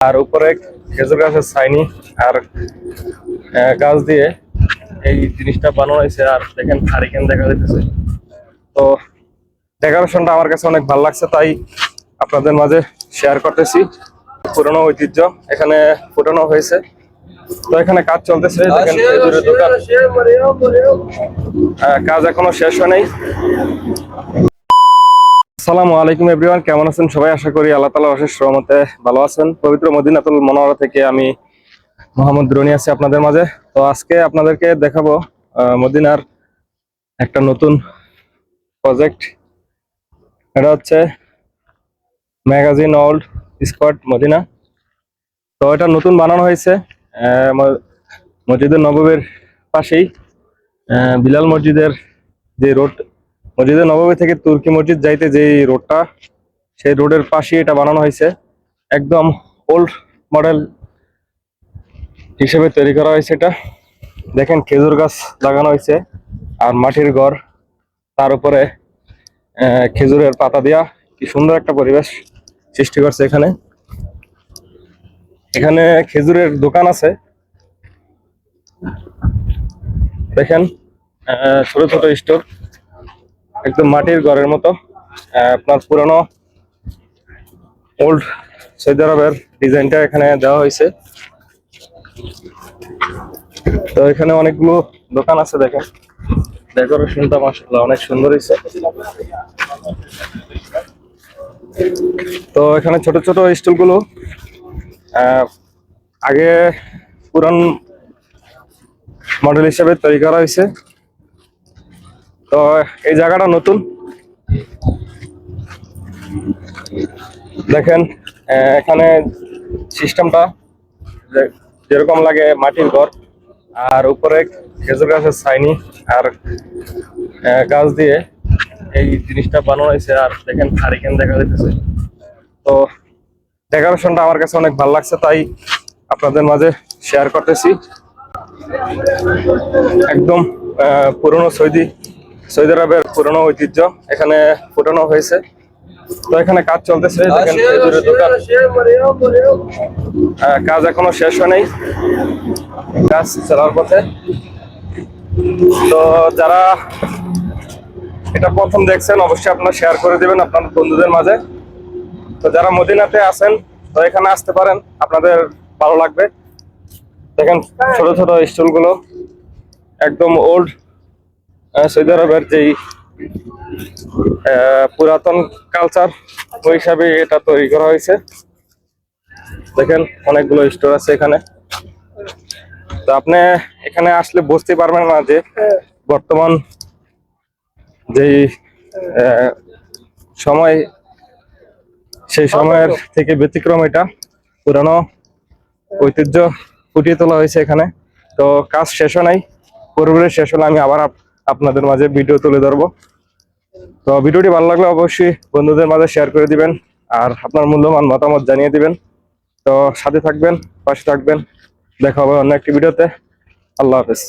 আর উপরে খেজুর গাছের ছাইনি আর গাছ দিয়ে এই জিনিসটা বানানো হয়েছে। আর দেখেন হারিকেন দেখা যাইতেছে। তো ডেকোরেশনটা আমার কাছে অনেক ভালো লাগছে তাই আপনাদের মাঝে শেয়ার করতেছি। পুরনো ঐতিহ্য এখানে ফুটানো হয়েছে। তো এখানে কাজ চলতেছে দেখেন খেজুরের দোকান। আহ, কাজ এখনও শেষ হয় নাই। আসসালামু আলাইকুম এভরিওয়ান, কেমন আছেন সবাই? আশা করি আল্লাহ তালা অশেষ রহমতে ভালো আছেন। পবিত্র মদিনাতুল মনোহরা থেকে আমি মোহাম্মদ রনি আছি আপনাদের মাঝে। তো আজকে আপনাদেরকে দেখাবো মদিনার একটা নতুন প্রজেক্ট এটা হচ্ছে ম্যাগাজিন ওল্ড স্কোয়াড মদিনা। তো এটা নতুন বানানো হয়েছে মসজিদের নববীর পাশেই। বিলাল মসজিদের যে রোড মসজিদের নবমী থেকে তুর্কি মসজিদ যাইতে যে রোডটা, সেই রোডের পাশেই এটা বানানো হয়েছে। একদম ওল্ড মডেল হিসেবে তৈরি করা হয়েছে এটা। দেখেন খেজুর গাছ লাগানো হয়েছে আর মাটির ঘর, তার উপরে খেজুরের পাতা দেওয়া কি সুন্দর একটা পরিবেশ সৃষ্টি করছে এখানে। এখানে খেজুরের দোকান আছে। দেখেন ছোট ছোট স্টোর একদম মাটির ঘরের মতো আপনার পুরনো ওল্ড সৌদি আরবের ডিজাইনটা এখানে দেওয়া হয়েছে। তো এখানে অনেকগুলো দোকান আছে, দেখেন। ডেকোরেশনটা মাসাল্লাহ অনেক সুন্দর হয়েছে। তো এখানে ছোট ছোট স্টুলগুলো আগে পুরান মডেল হিসেবে তৈরি করা হয়েছে। তো এই জায়গাটা নতুন। দেখেন এখানে সিস্টেমটা যেরকম লাগে মাটির ঘর, আর উপরে খেজুর গাছের ছাইনি, আর গাছ দিয়ে এই জিনিসটা বানানো হয়েছে, আর দেখেন হারিকেন দেখা যাইতেছে। তো ডেকোরেশনটা আমার কাছে অনেক ভালো লাগছে, তাই আপনাদের মাঝে শেয়ার করতেছি। একদম পুরনো সৌদি সৌদি আরবের পুরনো ঐতিহ্য এখানে ফুটানো হয়েছে। তো এখানে কাজ চলতেছে দোকান। কাজ এখনও শেষ হয় নাই। কাজ চলার পথে। তো যারা এটা প্রথম দেখছেন, অবশ্যই আপনারা শেয়ার করে দিবেন আপনার বন্ধুদের মাঝে। তো যারা মদিনাতে আছেন, তো এখানে আসতে পারেন, আপনাদের ভালো লাগবে। দেখেন, ছোট ছোট স্টুলগুলো, একদম ওল্ড সৌদি আরবের যেই পুরাতন কালচার ওই হিসাবে এটা তৈরি করা হয়েছে। দেখেন, অনেকগুলো স্টোর আছে এখানে। তো আপনি এখানে আসলে বুঝতে পারবেন না যে বর্তমান যেই সময়, সেই সময়ের থেকে ব্যতিক্রম এটা। পুরানো ঐতিহ্য ফুটিয়ে তোলা হয়েছে এখানে। তো কাজ শেষ হয় নাই পুরোপুরি শেষ হলে আমি আবার আপনাদের মাঝে ভিডিও তুলে ধরবো। তো ভিডিওটি ভালো লাগলে অবশ্যই বন্ধুদের মাঝে শেয়ার করে দিবেন আর আপনার মূল্যবান মতামত জানিয়ে দিবেন। তো সাথে থাকবেন, পাশে থাকবেন। দেখা হবে অন্য একটি ভিডিওতে আল্লাহ হাফেজ।